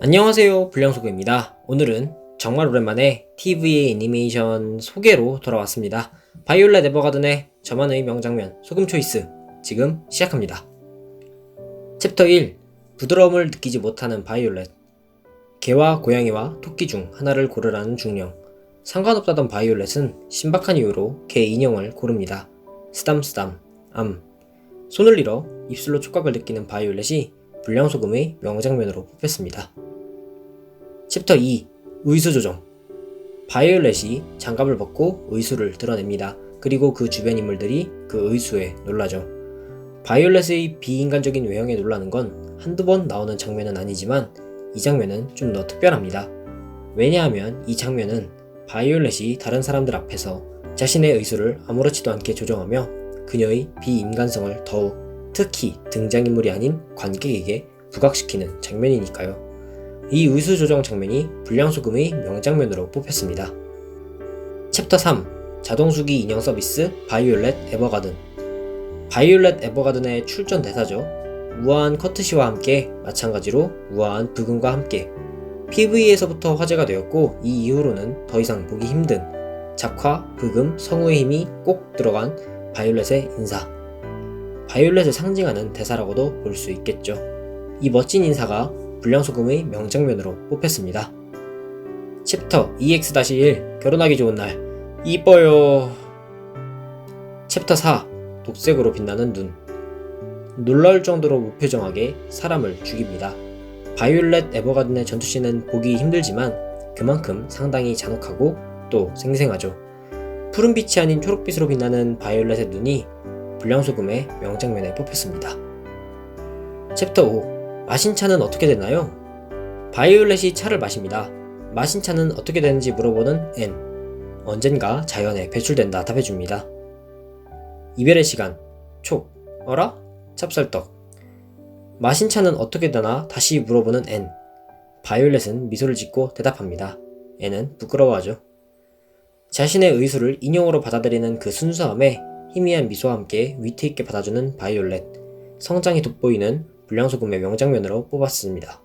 안녕하세요 불량소구입니다. 오늘은 정말 오랜만에 TVA 애니메이션 소개로 돌아왔습니다. 바이올렛 에버가든의 저만의 명장면 소금 초이스 지금 시작합니다. 챕터 1 부드러움을 느끼지 못하는 바이올렛. 개와 고양이와 토끼 중 하나를 고르라는 중령. 상관없다던 바이올렛은 신박한 이유로 개 인형을 고릅니다. 쓰담쓰담 암. 손을 잃어 입술로 촉각을 느끼는 바이올렛이 불량소금의 명장면으로 뽑혔습니다. 챕터 2 의수 조정 바이올렛이 장갑을 벗고 의수를 드러냅니다. 그리고 그 주변 인물들이 그 의수에 놀라죠. 바이올렛의 비인간적인 외형에 놀라는 건 한두 번 나오는 장면은 아니지만 이 장면은 좀 더 특별합니다. 왜냐하면 이 장면은 바이올렛이 다른 사람들 앞에서 자신의 의수를 아무렇지도 않게 조정하며 그녀의 비인간성을 더욱 특히 등장인물이 아닌 관객에게 부각시키는 장면이니까요. 이 의수 조정 장면이 불량소금의 명장면으로 뽑혔습니다. 챕터 3 자동수기 인형 서비스 바이올렛 에버가든 바이올렛 에버가든의 출전 대사죠. 우아한 커트시와 함께 마찬가지로 우아한 부금과 함께 PV에서부터 화제가 되었고 이 이후로는 더 이상 보기 힘든 작화, 부금, 성우의 힘이 꼭 들어간 바이올렛의 인사 바이올렛을 상징하는 대사라고도 볼 수 있겠죠. 이 멋진 인사가 불량소금의 명장면으로 뽑혔습니다. 챕터 EX-1 결혼하기 좋은 날 이뻐요. 챕터 4 독색으로 빛나는 눈 놀라울 정도로 무표정하게 사람을 죽입니다. 바이올렛 에버가든의 전투씬은 보기 힘들지만 그만큼 상당히 잔혹하고 또 생생하죠. 푸른빛이 아닌 초록빛으로 빛나는 바이올렛의 눈이 불량소금의 명장면에 뽑혔습니다. 챕터 5 마신 차는 어떻게 됐나요? 바이올렛이 차를 마십니다. 마신 차는 어떻게 되는지 물어보는 앤. 언젠가 자연에 배출된다 답해줍니다. 이별의 시간. 촉. 어라? 찹쌀떡. 마신 차는 어떻게 되나 다시 물어보는 앤. 바이올렛은 미소를 짓고 대답합니다. 앤은 부끄러워하죠. 자신의 의수를 인용으로 받아들이는 그 순수함에 희미한 미소와 함께 위트 있게 받아주는 바이올렛. 성장이 돋보이는 불량소금의 명장면으로 뽑았습니다.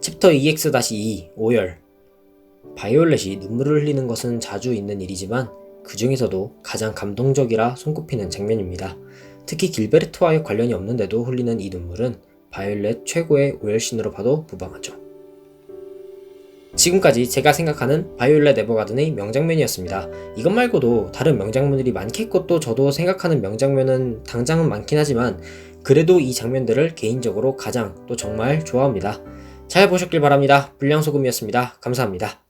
챕터 EX-2 오열 바이올렛이 눈물을 흘리는 것은 자주 있는 일이지만 그 중에서도 가장 감동적이라 손꼽히는 장면입니다. 특히 길베르트와의 관련이 없는데도 흘리는 이 눈물은 바이올렛 최고의 오열신으로 봐도 무방하죠. 지금까지 제가 생각하는 바이올렛 에버가든의 명장면이었습니다. 이것 말고도 다른 명장면들이 많겠고 또 저도 생각하는 명장면은 당장은 많긴 하지만 그래도 이 장면들을 개인적으로 가장 또 정말 좋아합니다. 잘 보셨길 바랍니다. 불량소금이었습니다. 감사합니다.